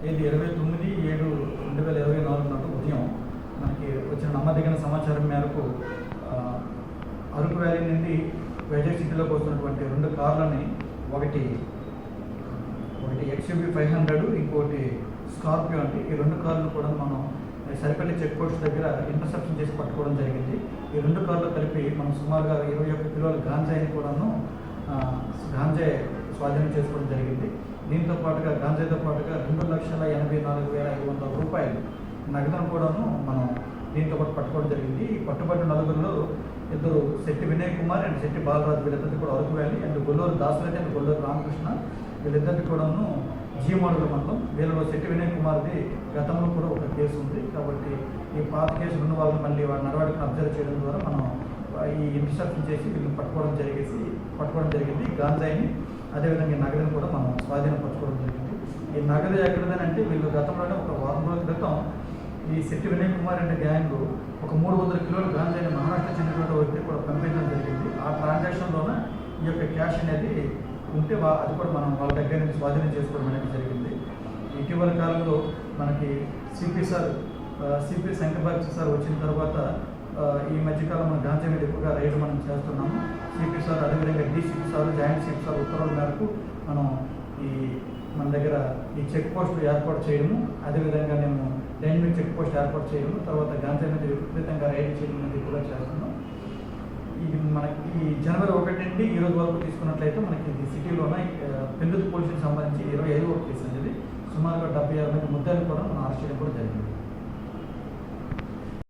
తేదీ ఇరవై తొమ్మిది ఏడు రెండు వేల ఇరవై నాలుగు ఉదయం మనకి వచ్చిన నమ్మదగిన సమాచారం మేరకు అరకు వ్యాలీ నుండి వైజాగ్ సిటీలోకి వస్తున్నటువంటి రెండు కార్లని ఒకటి ఒకటి ఎక్స్యూబీ ఫైవ్ హండ్రెడ్ ఇంకోటి స్కార్పియో అంటే ఈ రెండు కార్లు కూడా మనం సరిపల్లి చెక్ పోస్ట్ దగ్గర ఇంటర్సెప్షన్ చేసి పట్టుకోవడం జరిగింది. ఈ రెండు కార్లు కలిపి మనం సుమారుగా ఇరవై ఒక్క కిలోల గాంజాయిని కూడాను గాంజాయ్ గాంజాయి స్వాధీనం చేసుకోవడం జరిగింది. దీంతో పాటుగా గాంజాయితో పాటుగా రెండు లక్షల ఎనభై నాలుగు వేల ఐదు వందల రూపాయలు నగదును కూడాను మనం దీంతో పాటు పట్టుకోవడం జరిగింది. ఈ పట్టుబడిన నలుగురిలో ఇద్దరు శెట్టి వినయ్ కుమార్ అండ్ శెట్టి బాలరాజు వీళ్ళిద్దరిది కూడా Araku valley and Golluru Dasareddy and Golluru Ramakrishna వీళ్ళిద్దరికి కూడాను జీమోడుల మండలం వీళ్ళలో శెట్టి వినయ్ కుమార్ది గతంలో కూడా ఒక కేసు ఉంది. కాబట్టి ఈ పాత కేసు ఉన్న వాళ్ళని మళ్ళీ వాళ్ళ నడవడికను అబ్జర్వ్ చేయడం ద్వారా మనం ఈ ఇంటర్సెప్షన్ చేసి వీళ్ళని పట్టుకోవడం జరిగేసి పట్టుకోవడం జరిగింది. ఈ గాంజాయిని అదేవిధంగా ఈ నగరం కూడా మనం స్వాధీనపరచుకోవడం జరిగింది. ఈ నగదు ఎక్కడదనంటే వీళ్ళు గతంలోనే ఒక వారం రోజుల క్రితం ఈ శెట్టి వినయ్ కుమార్ అంటే గ్యాంగ్ ఒక మూడు వందల కిలోల గాంజాయిని మహారాష్ట్ర చెందినటువంటి వ్యక్తి కూడా పంపించడం జరిగింది. ఆ ట్రాన్సాక్షన్లోనే ఈ యొక్క క్యాష్ అనేది ఉంటే వా- అది కూడా మనం వాళ్ళ దగ్గర నుంచి స్వాధీనం చేసుకోవడం అనేది జరిగింది. ఇటీవల కాలంలో మనకి CP sir CP Shankarbabu sir వచ్చిన తర్వాత ఈ మధ్యకాలం మన గాంజా మీద ఎక్కువగా రైడ్ మనం చేస్తున్నాము. సిపి సార్ అదేవిధంగా DCP sir joint CP sir ఉత్తర్వుల మేరకు మనం ఈ మన దగ్గర ఈ చెక్ పోస్ట్ ఏర్పాటు చేయడము. అదేవిధంగా మేము డైనమిక్ చెక్ పోస్ట్ ఏర్పాటు చేయడము. తర్వాత గాంధీ మీద విపరీతంగా రైడ్ చేయడం అనేది ఎక్కువగా చేస్తున్నాం. ఇది మనకి ఈ జనవరి ఒకటి నుండి ఈ రోజు వరకు తీసుకున్నట్లయితే మనకి ఇది సిటీలోనే పెందుతు పోలీసులకు సంబంధించి ఇరవై ఐదు కేసు అనేది సుమారుగా డెబ్బై ఆరు మంది ముద్దలు కూడా మనం